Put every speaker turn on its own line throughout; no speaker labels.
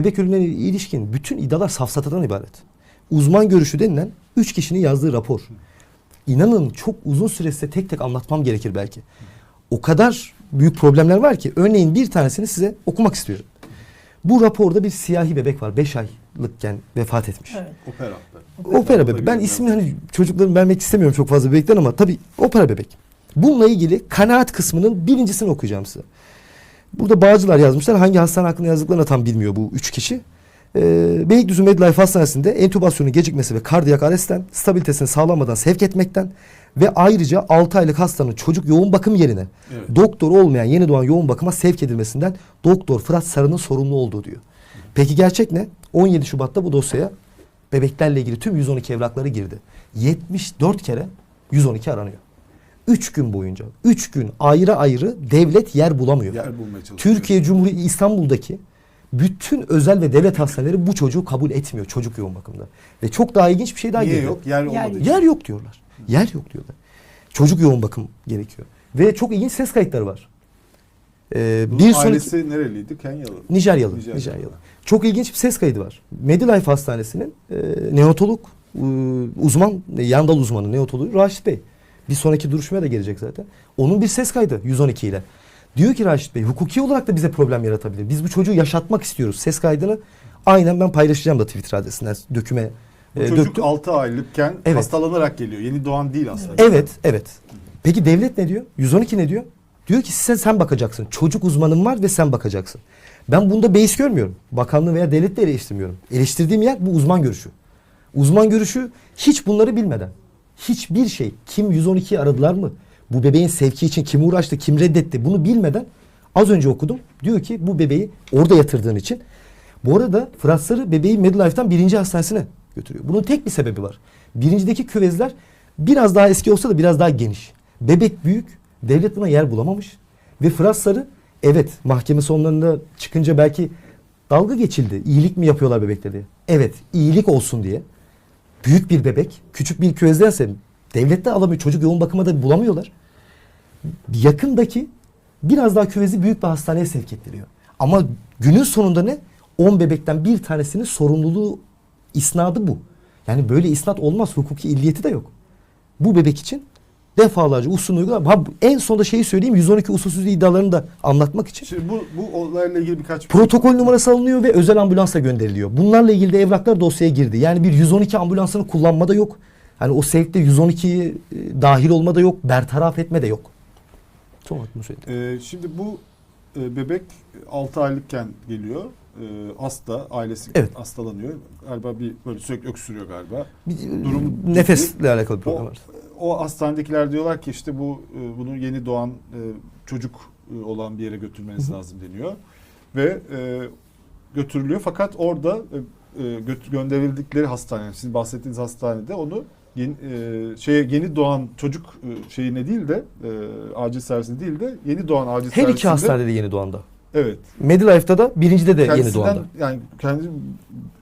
Bebek ölümlerine ilişkin bütün iddialar safsatadan ibaret. Uzman görüşü denilen 3 kişinin yazdığı rapor. İnanın çok uzun süre size tek tek anlatmam gerekir belki. O kadar büyük problemler var ki örneğin bir tanesini size okumak istiyorum. Bu raporda bir siyahi bebek var. 5 aylıkken vefat etmiş.
Evet.
Opera.
Opera bebek. Ben ismini hani çocukların vermek istemiyorum çok fazla bebekten ama tabii opera bebek. Bununla ilgili kanaat kısmının birincisini okuyacağım size. Burada Bağcılar yazmışlar. Hangi hastane hakkında yazdıklarını tam bilmiyor bu üç kişi. Ee, Beylikdüzü Medlife Hastanesi'nde entübasyonun gecikmesi ve kardiyak arestten, stabilitesini sağlamadan sevk etmekten ve ayrıca 6 aylık hastanın çocuk yoğun bakım yerine
Evet.
doktor olmayan yeni doğan yoğun bakıma sevk edilmesinden Doktor Fırat Sarı'nın sorumlu olduğu diyor. Peki gerçek ne? 17 Şubat'ta bu dosyaya bebeklerle ilgili tüm 112 evrakları girdi. 74 kere 112 aranıyor. 3 gün boyunca, 3 gün ayrı ayrı devlet yer bulamıyor.
Yer bulmaya çalışıyor.
Türkiye Cumhuriyeti İstanbul'daki bütün özel ve devlet hastaneleri bu çocuğu kabul etmiyor çocuk yoğun bakımda. Ve çok daha ilginç bir şey daha
Niye
geliyor.
yok? Yer olmadığı
Yer-
için.
Yer yok diyorlar. Yer yok diyorlar. Çocuk yoğun bakım gerekiyor. Ve çok ilginç ses kayıtları var. Ee,
Bunun
bir sonraki
ailesi nereliydi? Kenyalı.
Nijeryalı.
Nijeryalı.
Nijeryalı. Çok ilginç bir ses kaydı var. Medilife Hastanesi'nin e, neonatolog e, uzman, e, yan dal uzmanı neonatologu Raşit Bey. Bir sonraki duruşmaya da gelecek zaten. Onun bir ses kaydı 112 ile. Diyor ki Raşit Bey hukuki olarak da bize problem yaratabilir. Biz bu çocuğu yaşatmak istiyoruz. Ses kaydını aynen ben paylaşacağım da Twitter adresinden döküme
Bu
e,
çocuk
döktüm.
6 aylıkken
Evet.
hastalanarak geliyor. Yeni doğan değil aslında.
Evet, evet. Peki devlet ne diyor? 112 ne diyor? Diyor ki sen sen bakacaksın. Çocuk uzmanın var ve sen bakacaksın. Ben bunda beis görmüyorum. Bakanlığı veya devlet de eleştirmiyorum. Eleştirdiğim yer bu uzman görüşü. Uzman görüşü hiç bunları bilmeden. Hiçbir şey. Kim 112'yi aradılar mı? Bu bebeğin sevki için kim uğraştı, kim reddetti bunu bilmeden az önce okudum. Diyor ki bu bebeği orada yatırdığın için. Bu arada Fırat Sarı bebeği Medlife'dan birinci hastanesine götürüyor. Bunun tek bir sebebi var. Birincideki küvezler biraz daha eski olsa da biraz daha geniş. Bebek büyük. Devlet buna yer bulamamış. Ve Fırat Sarı evet mahkeme sonlarında çıkınca belki dalga geçildi. İyilik mi yapıyorlar bebeklere diye. Evet iyilik olsun diye. Büyük bir bebek küçük bir küvezdense devlet de alamıyor. Çocuk yoğun bakıma da bulamıyorlar. Yakındaki biraz daha küvezi büyük bir hastaneye sevk ettiriyor. Ama günün sonunda ne? 10 bebekten bir tanesinin sorumluluğu isnadı bu. Yani böyle isnat olmaz. Hukuki illiyeti de yok. Bu bebek için defalarca usulünü uygular. Ha, en sonunda şeyi söyleyeyim 112 usulsüzlüğü iddialarını da anlatmak için.
Şimdi bu, bu olayla ilgili birkaç
Protokol numarası alınıyor ve özel ambulansla gönderiliyor. Bunlarla ilgili de evraklar dosyaya girdi. Yani bir 112 ambulansını kullanma da yok. Hani o sevkte 112'yi e, dahil olma da yok. Bertaraf etme de yok. Son olarak bunu söyledim.
Ee, şimdi bu e, bebek 6 aylıkken geliyor. Ee, hasta, ailesi
Evet.
hastalanıyor. Galiba bir böyle sürekli öksürüyor galiba.
Bir,
Durum
nefesle alakalı bir problem var.
O hastanedekiler diyorlar ki işte bu e, bunu yeni doğan e, çocuk e, olan bir yere götürmeniz lazım deniyor. Ve e, götürülüyor fakat orada e, gönderildikleri hastane, sizin bahsettiğiniz hastanede onu yeni, e, şeye yeni doğan çocuk e, şeyine değil de e, acil servisine değil de yeni doğan acil
Her
servisinde
iki hastanede de yeni doğanda.
evet
Medilife'da da birincide de yeni doğanda.
yani kendi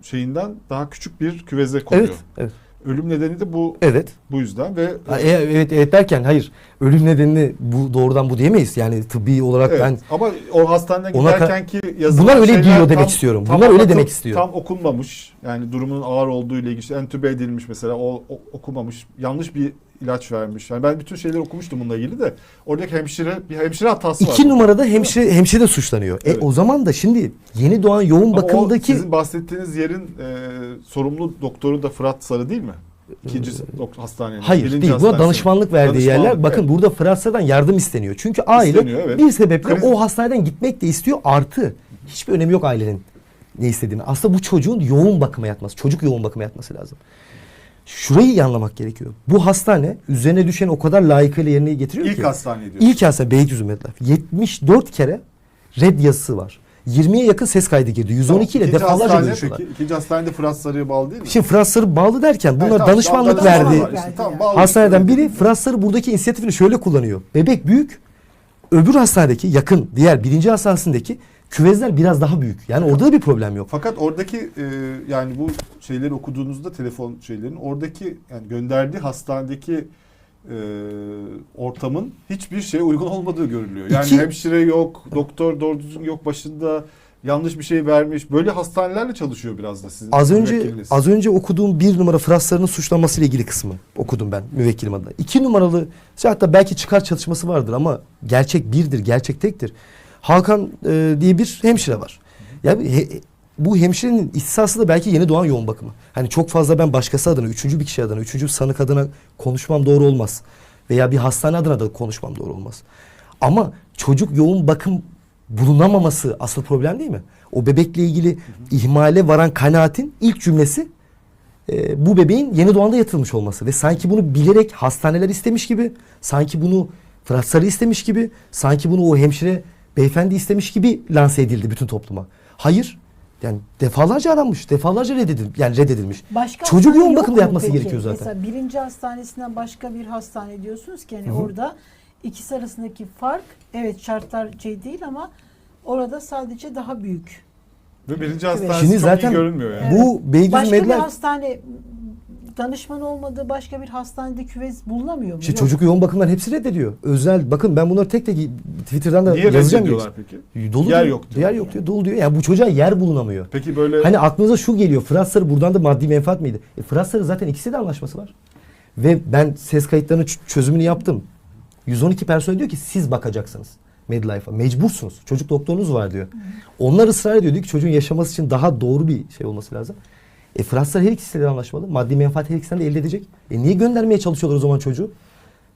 şeyinden daha küçük bir küveze konuyor.
Evet, evet.
Ölüm nedeni de bu
Evet.
bu yüzden ve
Ha, e- evet evet derken hayır. Ölüm nedenini bu doğrudan bu diyemeyiz. Yani tıbbi olarak
Evet,
ben
ama o hastaneden giderken ki yazılan
Bunlar öyle diyor demek
tam-
istiyorum.
tam
Bunlar öyle
anlatıl-
demek istiyor.
Tam okunmamış. Yani durumun ağır olduğu ile ilgili işte entübe edilmiş mesela o, o- okumamış. Yanlış bir ilaç vermiş. Yani ben bütün şeyleri okumuştum bununla ilgili de oradaki hemşire bir hemşire hatası var.
iki numarada hemşire hemşire de suçlanıyor.
Evet.
E o zaman da şimdi yeni doğan yoğun
Ama o
bakımdaki
sizin bahsettiğiniz yerin e, sorumlu doktoru da Fırat Sarı değil mi? İkinci doktor hastanenin.
Ee, Hayır
birinci
değil. Buna danışmanlık verdiği
Danışmanlık,
yerler. Bakın
evet.
burada Fransa'dan yardım isteniyor. Çünkü aile
İsteniyor, evet.
bir sebeple
Kriz-
o hastaneden gitmek de istiyor. Artı hiçbir önemi yok ailenin ne istediğini. Aslında bu çocuğun yoğun bakıma yatması. Çocuk yoğun bakıma yatması lazım. Şurayı iyi anlamak gerekiyor. Bu hastane üzerine düşen o kadar layıkıyla yerine getiriyor
İlk
ki.
hastane diyorsun.
İlk hastane Beylikdüzü Medlife. 74 kere red yazısı var. 20'ye yakın ses kaydı girdi. 112 ile
İkinci
defalarca
hastane
görüşüyorlar.
peki, ikinci hastanede Fırat Sarı'ya bağlı değil mi?
Şimdi Fransızları bağlı derken bunlar
tamam,
danışmanlık
tamam,
verdi.
var işte, tamam, bağlı
Hastaneden biri Fransızları buradaki inisiyatifini şöyle kullanıyor. Bebek büyük. Öbür hastanedeki yakın diğer birinci hastanesindeki küvezler biraz daha büyük. Yani orada da bir problem yok.
Fakat oradaki e, yani bu şeyleri okuduğunuzda telefon şeylerin oradaki yani gönderdiği hastanedeki e, ortamın hiçbir şeye uygun olmadığı görülüyor. Yani
İki-
hemşire yok, doktor doğru düzgün yok başında. yanlış bir şey vermiş. Böyle hastanelerle çalışıyor biraz da sizin
Az önce
müvekkiliniz.
az önce okuduğum bir numara Fransızların suçlanması ile ilgili kısmı okudum ben müvekkilim adına. İki numaralı hatta belki çıkar çatışması vardır ama gerçek birdir, gerçek tektir. Hakan e, diye bir hemşire var. Ya he- bu hemşirenin ihtisası da belki yeni doğan yoğun bakımı. Hani çok fazla ben başkası adına, üçüncü bir kişi adına, üçüncü bir sanık adına konuşmam doğru olmaz. Veya bir hastane adına da konuşmam doğru olmaz. Ama çocuk yoğun bakım bulunamaması asıl problem değil mi? O bebekle ilgili ihmale varan kanaatin ilk cümlesi e, bu bebeğin yeni doğanda yatırılmış olması ve sanki bunu bilerek hastaneler istemiş gibi, sanki bunu Fransızları istemiş gibi, sanki bunu o hemşire beyefendi istemiş gibi lanse edildi bütün topluma. Hayır. Yani defalarca aranmış, defalarca reddedilmiş, yani reddedilmiş.
Başka
Çocuk yoğun bakımda
mu
yatması
peki?
gerekiyor zaten.
Mesela birinci hastanesinden başka bir hastane diyorsunuz ki hani orada ikisi arasındaki fark evet şartlar şey değil ama orada sadece daha büyük.
Ve birinci hastanesi
Şimdi
çok
zaten
iyi görünmüyor yani.
Bu Beylikdüzü
Başka bir
Medline
hastane danışman olmadığı başka bir hastanede küvez bulunamıyor mu?
İşte
Yok.
çocuk yoğun bakımlar hepsi reddediyor. Özel bakın ben bunları tek tek Twitter'dan da
Niye
yazacağım.
reddediyorlar peki?
Dolu
Yer
diyor.
yok diyor.
Yer yok diyor. Dolu diyor. Yani bu çocuğa yer bulunamıyor.
Peki böyle
Hani aklınıza şu geliyor. Fransızları buradan da maddi menfaat miydi? E, Fransızları zaten ikisi de anlaşması var. Ve ben ses kayıtlarının çözümünü yaptım. 112 personel diyor ki siz bakacaksınız Medlife'a. Mecbursunuz. Çocuk doktorunuz var diyor. Onlar ısrar ediyor. Diyor ki çocuğun yaşaması için daha doğru bir şey olması lazım. E Fransızlar her ikisiyle de anlaşmalı. Maddi menfaat her ikisinden de elde edecek. E niye göndermeye çalışıyorlar o zaman çocuğu?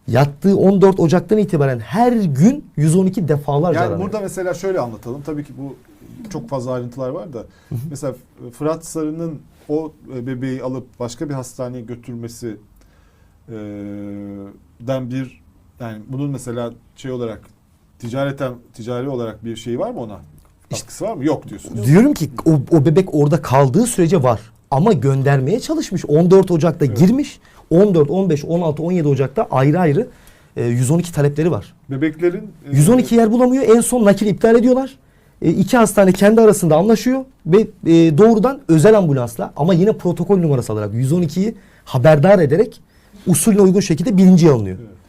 Yattığı 14 Ocak'tan itibaren her gün 112 defalarca
yani
aranıyor.
burada mesela şöyle anlatalım. Tabii ki bu çok fazla ayrıntılar var da. mesela Fırat Sarı'nın o e, bebeği alıp başka bir hastaneye götürmesi e, den bir yani bunun mesela şey olarak ticareten ticari olarak bir şey var mı ona? Katkısı var mı? Yok diyorsunuz.
Diyorum ki o, o bebek orada kaldığı sürece var. Ama göndermeye çalışmış. 14 Ocak'ta girmiş. 14, 15, 16, 17 Ocak'ta ayrı ayrı e, 112 talepleri var.
Bebeklerin e,
112 yer bulamıyor. En son nakil iptal ediyorlar. E, iki hastane kendi arasında anlaşıyor ve e, doğrudan özel ambulansla ama yine protokol numarası alarak 112'yi haberdar ederek usulüne uygun şekilde birinciye alınıyor.
Evet.